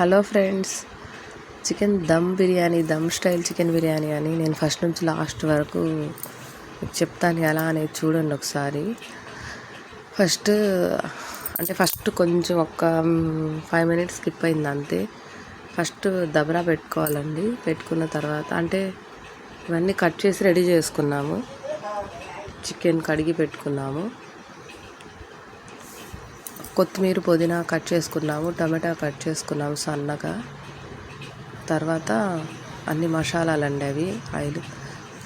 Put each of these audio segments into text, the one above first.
Hello friends chicken dum biryani dum style chicken biryani అని నేను first నుంచి last వరకు చెప్తాను ఎలా అనేది చూడండి ఒకసారి. ఫస్ట్ అంటే ఫస్ట్ కొంచెం ఒక ఫైవ్ మినిట్స్ స్కిప్ అయింది అంతే. ఫస్ట్ దబరా పెట్టుకోవాలండి. పెట్టుకున్న తర్వాత అంటే ఇవన్నీ కట్ చేసి రెడీ చేసుకున్నాము. చికెన్ కడిగి పెట్టుకున్నాము. కొత్తిమీర పుదీనా కట్ చేసుకున్నాము టమాటా కట్ చేసుకున్నాము సన్నగా. తర్వాత అన్ని మసాలాలండి అవి ఆయిల్.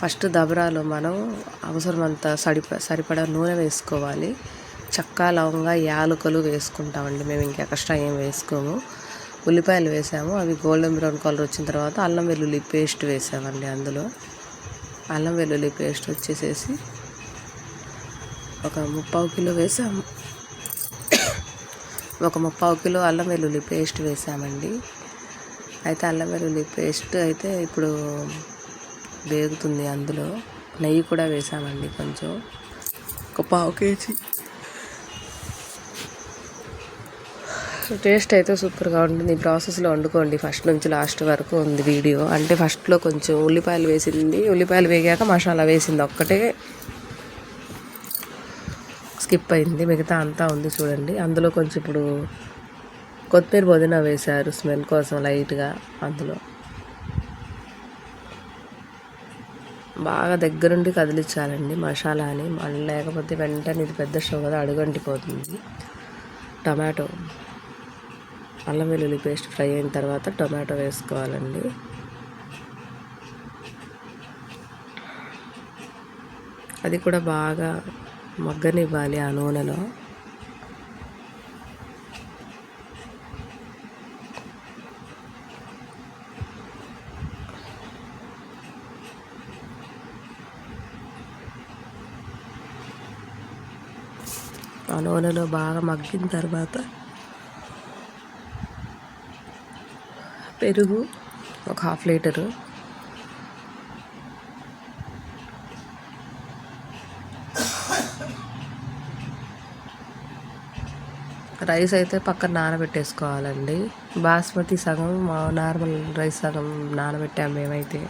ఫస్ట్ దబరాలో మనం అవసరమంత సరిప సరిపడా నూనె వేసుకోవాలి. చక్క లవంగా యాలకులు వేసుకుంటామండి మేము ఇంకా ఎక్స్ట్రా ఏం వేసుకోము. ఉల్లిపాయలు వేసాము అవి గోల్డెన్ బ్రౌన్ కలర్ వచ్చిన తర్వాత అల్లం వెల్లుల్లి పేస్ట్ వేసామండి అందులో. అల్లం వెల్లుల్లి పేస్ట్ వచ్చేసేసి ఒక ముప్పావు కిలో వేసాము. ఒక ముప్పావు కిలో అల్లం వెల్లుల్లి పేస్ట్ వేసామండి. అయితే అల్లం వెల్లుల్లి పేస్ట్ అయితే ఇప్పుడు వేగుతుంది అందులో. నెయ్యి కూడా వేసామండి కొంచెం. ఒక పావు కేజీ. టేస్ట్ అయితే సూపర్గా ఉంటుంది. ఈ ప్రాసెస్లో వండుకోండి. ఫస్ట్ నుంచి లాస్ట్ వరకు ఉంది వీడియో. అంటే ఫస్ట్లో కొంచెం ఉల్లిపాయలు వేసింది. ఉల్లిపాయలు వేగాక మసాలా వేసింది ఒక్కటే. స్కిప్ అయింది. మిగతా అంతా ఉంది చూడండి. అందులో కొంచెం ఇప్పుడు కొత్తిమీర పుదీనా వేశారు స్మెల్ కోసం లైట్గా అందులో. బాగా దగ్గరుండి కదిలించాలండి మసాలాని మళ్ళీ లేకపోతే వెంటనే ఇది పెద్ద షో కదా అడుగంటిపోతుంది టమాటో అల్లం వెల్లుల్లి పేస్ట్ ఫ్రై అయిన తర్వాత టొమాటో వేసుకోవాలండి. అది కూడా బాగా మగ్గనివ్వాలి ఆ నూనెలో. ఆ నూనెలో బాగా మగ్గిన తర్వాత పెరుగు ఒక హాఫ్ లీటరు రైస్ అయితే పక్కన నానబెట్టేసుకోవాలండి. బాస్మతి సగం నార్మల్ రైస్ సగం నానబెట్టాము మేమైతే.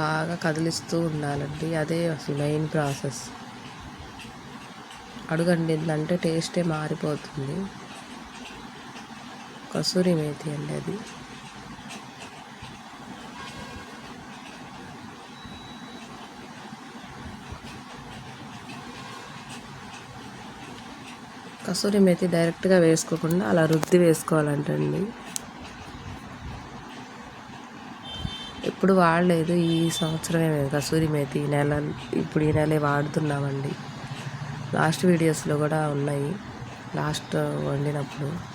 బాగా కదిలిస్తూ ఉండాలండి. అదే అసలు మెయిన్ ప్రాసెస్ అడుగండిందంటే టేస్టే మారిపోతుంది. కసూరి మేతి అండి అది. కసూరి మేతి డైరెక్ట్గా వేసుకోకుండా అలా రుద్ది వేసుకోవాలంటండి. ఎప్పుడు వాడలేదు ఈ సంవత్సరమే మేము కసూరి మేతి నెల ఇప్పుడు ఈ నెలే వాడుతున్నామండి. లాస్ట్ వీడియోస్లో కూడా ఉన్నాయి. లాస్ట్ వండినప్పుడు.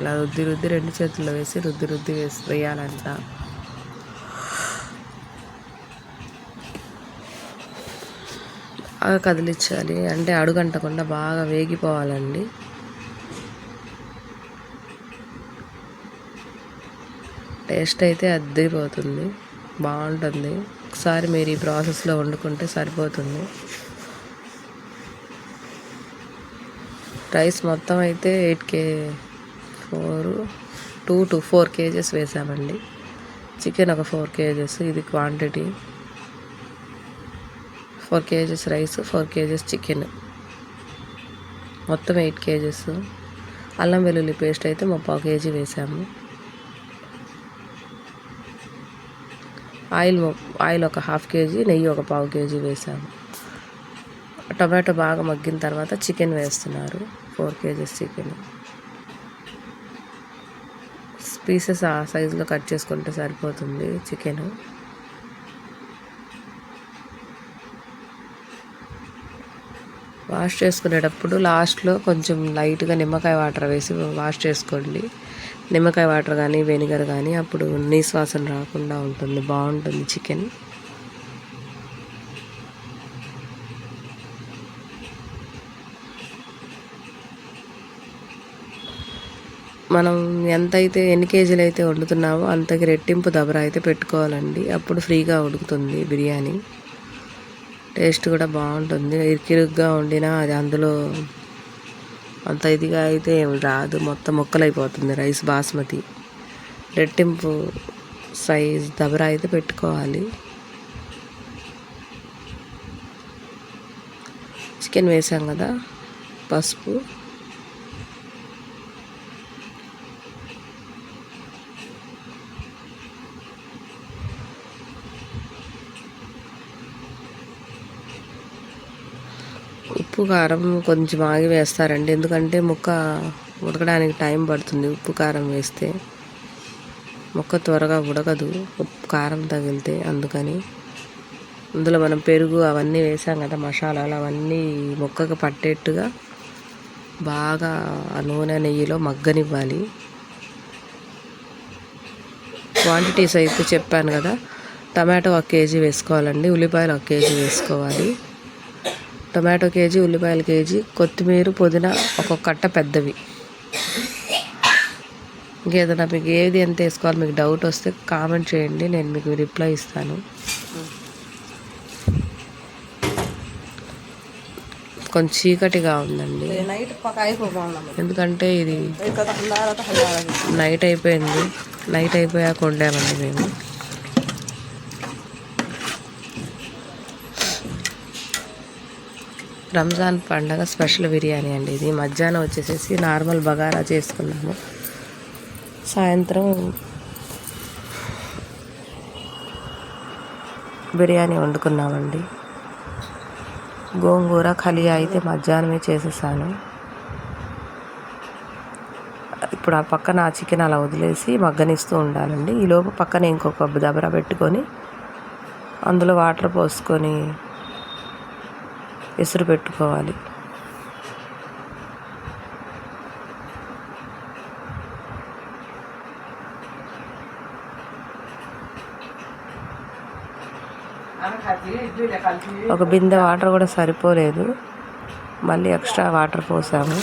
ఇలా రుద్ది రుద్ది రెండు చేతుల్లో వేసి రుద్ది రుద్ది వేసి వేయాలంట. బాగా కదిలించాలి. అంటే అడుగంటకుండా బాగా వేగిపోవాలండి. టేస్ట్ అయితే అద్దరిపోతుంది. బాగుంటుంది. ఒకసారి మీరు ఈ ప్రాసెస్లో వండుకుంటే సరిపోతుంది. రైస్ మొత్తం అయితే eight K four two to four kgs వేసామండి. చికెన్ ఒక ఫోర్ కేజెస్ ఇది quantity. Four kgs rice four kgs chicken. మొత్తం ఎయిట్ కేజెస్. అల్లం వెల్లుల్లి పేస్ట్ అయితే ముప్పావు కేజీ వేసాము. ఆయిల్ ఆయిల్ ఒక హాఫ్ కేజీ నెయ్యి ఒక పావు కేజీ వేసాము. టమాటో బాగా మగ్గిన తర్వాత చికెన్ వేస్తున్నారు. Four kgs chicken. పీసెస్ ఆ సైజులో కట్ చేసుకుంటే సరిపోతుంది చికెన్. వాష్ చేసుకునేటప్పుడు లాస్ట్లో కొంచెం లైట్గా నిమ్మకాయ వాటర్ వేసి వాష్ చేసుకోండి. నిమ్మకాయ వాటర్ కానీ వెనిగర్ కానీ అప్పుడు నీసు వాసన రాకుండా ఉంటుంది. బాగుంటుంది చికెన్. మనం ఎంత అయితే ఎన్ని కేజీలు అయితే వండుతున్నామో అంతకి రెట్టింపు దబరా అయితే పెట్టుకోవాలండి. అప్పుడు ఫ్రీగా ఉడుకుతుంది బిర్యానీ. టేస్ట్ కూడా బాగుంటుంది. ఇరుకిరుగ్గా వండినా అది అందులో అంత ఇదిగా అయితే ఏం రాదు. మొత్తం ముక్కలైపోతుంది రైస్ బాస్మతి. రెట్టింపు సైజ్ దబరా అయితే పెట్టుకోవాలి. చికెన్ వేసాం కదా పసుపు. ఉప్పు కారం కొంచెం ఆగి వేస్తారండి. ఎందుకంటే ముక్క ఉడకడానికి టైం పడుతుంది. ఉప్పు కారం వేస్తే ముక్క త్వరగా ఉడకదు. ఉప్పు కారం తగిలితే అందుకని అందులో మనం పెరుగు అవన్నీ వేసాం కదా మసాలాలు అవన్నీ ముక్కకు పట్టేట్టుగా బాగా ఆ నూనె నెయ్యిలో మగ్గనివ్వాలి. క్వాంటిటీస్ అయితే చెప్పాను కదా టమాటో ఒక కేజీ వేసుకోవాలండి. ఉల్లిపాయలు ఒక కేజీ వేసుకోవాలి. టొమాటో కేజీ ఉల్లిపాయలు కేజీ కొత్తిమీర పుదీనా ఒక్కొక్క కట్ట పెద్దవి. ఇంకేదైనా మీకు ఏది ఎంత వేసుకోవాలి మీకు డౌట్ వస్తే కామెంట్ చేయండి నేను మీకు రిప్లై ఇస్తాను. కొంచెం చీకటిగా ఉందండి. ఎందుకంటే ఇది నైట్ అయిపోయింది. నైట్ అయిపోయాక వండామండి మేము. రంజాన్ పండగ స్పెషల్ బిర్యానీ అండి ఇది. మధ్యాహ్నం వచ్చేసేసి నార్మల్ బగారా చేసుకున్నాము. సాయంత్రం బిర్యానీ వండుకున్నామండి. గోంగూర ఖలియా అయితే మధ్యాహ్నమే చేసేసాను. ఇప్పుడు ఆ పక్కన ఆ చికెన్ అలా వదిలేసి మగ్గనిస్తూ ఉండాలండి. ఈలోపు పక్కన ఇంకొక దబరా పెట్టుకొని అందులో వాటర్ పోసుకొని ఎసురు పెట్టుకోవాలి. ఒక బిందె వాటర్ కూడా సరిపోలేదు. మళ్ళీ ఎక్స్ట్రా వాటర్ పోసాము.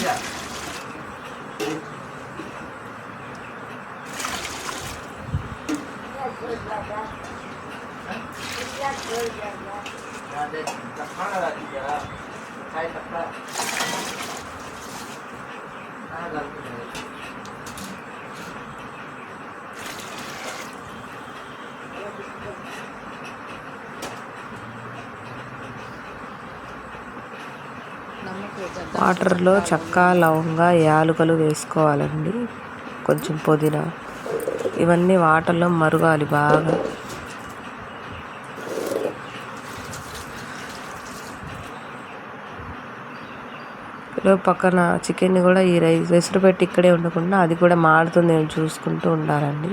వాటర్లో చక్క లవంగ యాలుకలు వేసుకోవాలండి. కొంచెం పుదీనా. ఇవన్నీ వాటర్లో మరగాలి బాగా. లో పక్కన చికెన్ని కూడా ఈ రైస్ వెసురు పెట్టి ఇక్కడే ఉండకుండా అది కూడా మారుతుంది ఏమో చూసుకుంటూ ఉండాలండి.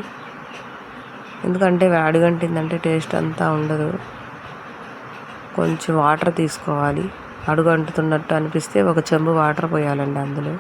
ఎందుకంటే అడుగంటిందంటే టేస్ట్ అంతా ఉండదు. కొంచెం వాటర్ తీసుకోవాలి. అడుగు అంటుతున్నట్టు అనిపిస్తే ఒక చెంబు వాటర్ పోయాలండి అందులో.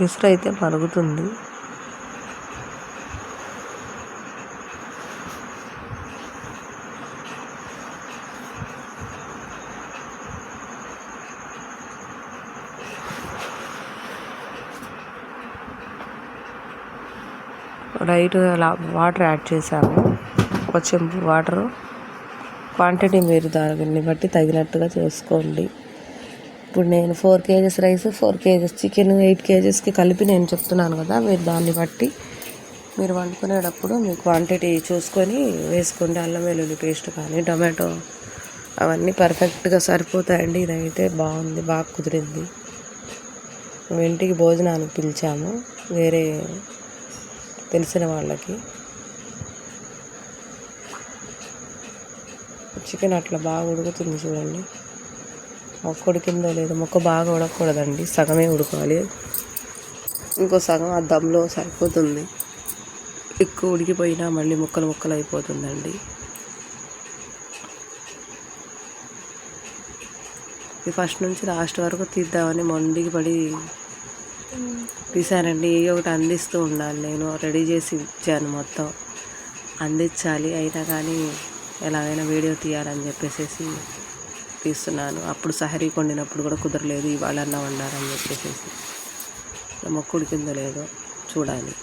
విసురు అయితే మరుగుతుంది రైట్ అలా వాటర్ యాడ్ చేసాము ఒక చెంబు వాటరు క్వాంటిటీ మీరు దాన్ని బట్టి తగినట్టుగా చేసుకోండి. ఇప్పుడు నేను four kgs rice four kgs chicken eight కేజెస్కి కలిపి నేను చెప్తున్నాను కదా మీరు దాన్ని బట్టి మీరు వండుకునేటప్పుడు మీ క్వాంటిటీ చూసుకొని వేసుకోండి. అల్లం వెల్లుల్లి పేస్ట్ కానీ టొమాటో అవన్నీ పర్ఫెక్ట్గా సరిపోతాయండి. ఇదైతే బాగుంది బాగా కుదిరింది. మేము ఇంటికి భోజనానికి పిలిచాము వేరే తెలిసిన వాళ్ళకి. చికెన్ అట్లా బాగా ఉడుకుతుంది చూడండి. ఉడికిందో లేదో మొక్క బాగా ఉడకూడదండి. సగమే ఉడకాలి. ఇంకో సగం ఆ దమ్లో సరిపోతుంది. ఎక్కువ ఉడికిపోయినా మళ్ళీ ముక్కలు ముక్కలు అయిపోతుందండి. ఇది ఫస్ట్ నుంచి లాస్ట్ వరకు తీద్దామని మొండికి పడి తీసానండి ఏ ఒకటి అందిస్తూ ఉండాలి. నేను రెడీ చేసి ఇచ్చాను మొత్తం. అందించాలి. అయినా కానీ ఎలాగైనా వీడియో తీయాలని చెప్పేసి తీస్తున్నాను అప్పుడు సహరీ కొండినప్పుడు కూడా కుదరలేదు ఇవాళ అన్న చెప్పేసి మొక్కుడు కింద లేదో చూడాలి.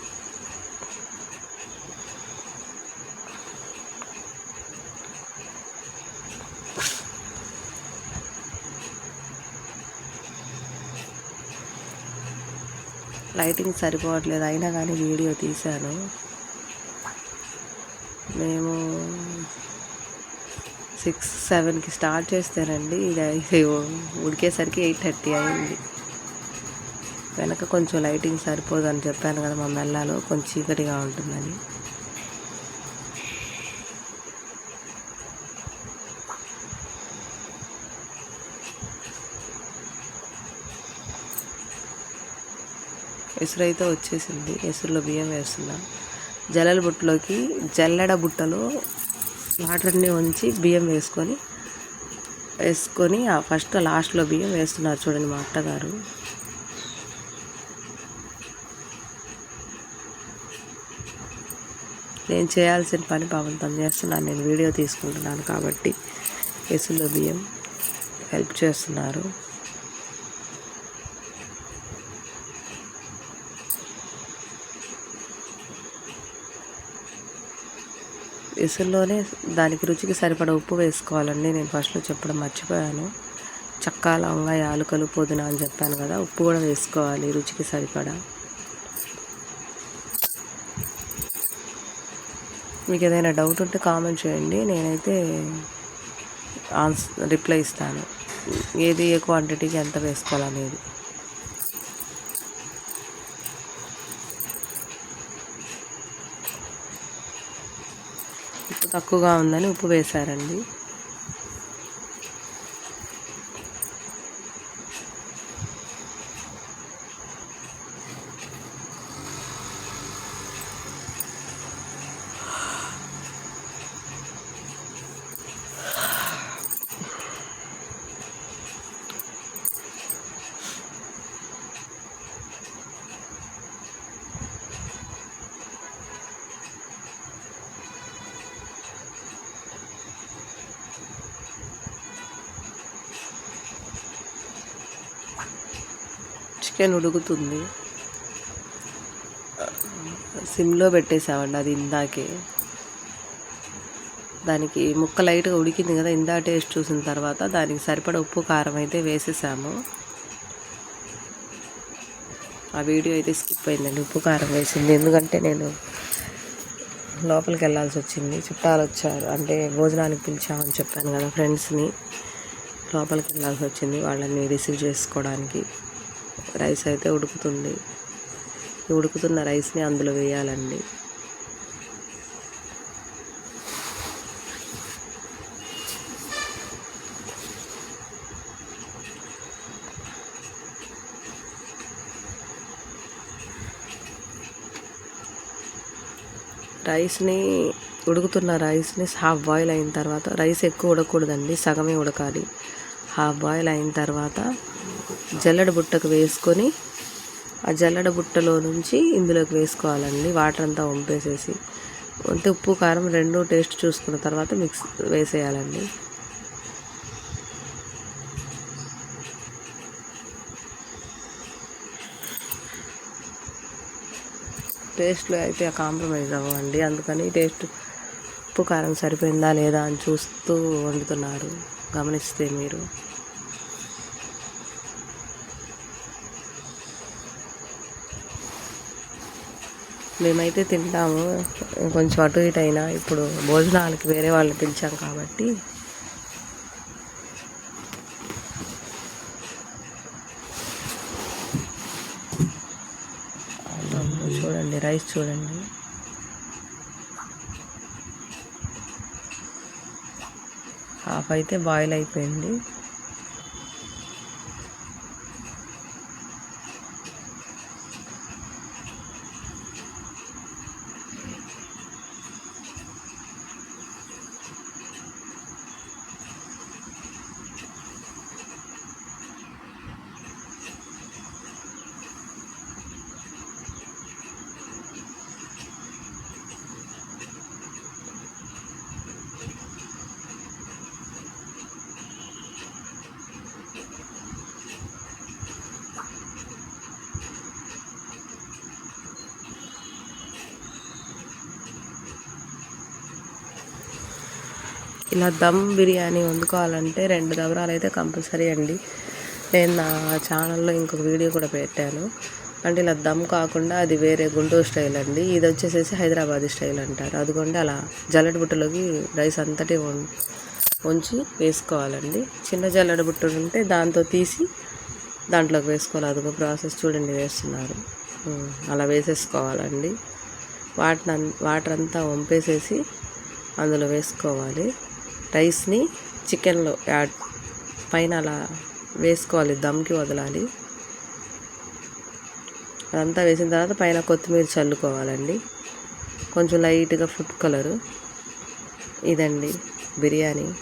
లైటింగ్ సరిపోవట్లేదు అయినా కానీ వీడియో తీశాను. మేము సిక్స్ సెవెన్కి స్టార్ట్ చేస్తారండి. ఇది ఉడికేసరికి ఎయిట్ థర్టీ అయింది. వెనక కొంచెం లైటింగ్ సరిపోదని చెప్పాను కదా మా మెల్లాలో. కొంచెం చీకటిగా ఉంటుందని. ఎసురు అయితే వచ్చేసింది. ఎసురులో బియ్యం వేస్తున్నాం. జల్లెల బుట్టలోకి జల్లెడ బుట్టలో వాటర్ని ఉంచి బియ్యం వేసుకొని వేసుకొని ఫస్ట్ లాస్ట్లో బియ్యం వేస్తున్నారు చూడండి మా అత్తగారు. నేను చేయాల్సిన పని పాపం తను చేస్తున్నాను నేను వీడియో తీసుకుంటున్నాను కాబట్టి ఎసుల్లో బియ్యం హెల్ప్ చేస్తున్నారు. విసుల్లోనే దానికి రుచికి సరిపడా ఉప్పు వేసుకోవాలండి. నేను ఫస్ట్లో చెప్పడం మర్చిపోయాను. చక్కా లవంగా యాలుకలు పుదీనా అని చెప్పాను కదా ఉప్పు కూడా వేసుకోవాలి రుచికి సరిపడా. మీకు ఏదైనా డౌట్ ఉంటే కామెంట్ చేయండి. నేనైతే ఆన్సర్ రిప్లై ఇస్తాను. ఏది ఏ క్వాంటిటీకి ఎంత వేసుకోవాలనేది. ఉప్పు తక్కువగా ఉందని ఉప్పు వేశారండి. చికెన్ ఉడుకుతుంది. సిమ్లో పెట్టేసామండి అది ఇందాకే. దానికి ముక్క లైట్గా ఉడికింది కదా ఇందా టేస్ట్ చూసిన తర్వాత దానికి సరిపడా ఉప్పు కారం అయితే వేసేసాము. ఆ వీడియో అయితే స్కిప్ అయిందండి ఉప్పు కారం వేసింది. ఎందుకంటే నేను లోపలికి వెళ్ళాల్సి వచ్చింది చుట్టాలు వచ్చారు అంటే భోజనానికి పిలిచామని చెప్పాను కదా ఫ్రెండ్స్ని. లోపలికి వెళ్ళాల్సి వచ్చింది వాళ్ళని రిసీవ్ చేసుకోవడానికి. రైస్ అయితే ఉడుకుతుంది. ఉడుకుతున్న రైస్ని అందులో వేయాలండి. రైస్ని ఉడుకుతున్న రైస్ని హాఫ్ బాయిల్ అయిన తర్వాత రైస్ ఎక్కువ ఉడకూడదండి. సగమే ఉడకాలి. హాఫ్ బాయిల్ అయిన తర్వాత జల్లెడ బుట్టకు వేసుకొని ఆ జల్లెడ బుట్టలో నుంచి ఇందులోకి వేసుకోవాలండి. వాటర్ అంతా వంపేసేసి అంటే ఉప్పు కారం రెండు టేస్ట్ చూసుకున్న తర్వాత మిక్స్ వేసేయాలండి. టేస్ట్లో అయితే కాంప్రమైజ్ అవ్వండి అందుకని టేస్ట్ ఉప్పు కారం సరిపోయిందా లేదా అని చూస్తూ వండుతున్నారు. గమనిస్తే మీరు. మేమైతే తింటాము. కొంచెం అటు ఇటు అయినా. ఇప్పుడు భోజనాలకి వేరే వాళ్ళని పిలిచాం కాబట్టి. చూడండి రైస్ చూడండి. హాఫ్ అయితే బాయిల్ అయిపోయింది. ఇలా దమ్ బిర్యానీ వండుకోవాలంటే రెండు దబరాలు అయితే కంపల్సరీ అండి. నేను నా ఛానల్లో ఇంకొక వీడియో కూడా పెట్టాను. అంటే ఇలా దమ్ కాకుండా అది వేరే గుంటూరు స్టైల్ అండి. ఇది వచ్చేసేసి హైదరాబాదీ స్టైల్ అంటారు. అదిగోండి అలా జల్లెడ బుట్టలోకి రైస్ అంతటి ఉంచి వేసుకోవాలండి. చిన్న జల్లెడ బుట్టలు ఉంటే దాంతో తీసి దాంట్లోకి వేసుకోవాలి. అదొక ప్రాసెస్ చూడండి వేస్తున్నారు. అలా వేసేసుకోవాలండి. వాటిని వాటర్ అంతా వంపేసేసి అందులో వేసుకోవాలి. రైస్ని చికెన్లో యాడ్ పైన అలా వేసుకోవాలి దమ్కి వదలాలి. అదంతా వేసిన తర్వాత పైన కొత్తిమీర చల్లుకోవాలండి. కొంచెం లైట్గా ఫుడ్ కలరు. ఇదండి బిర్యానీ.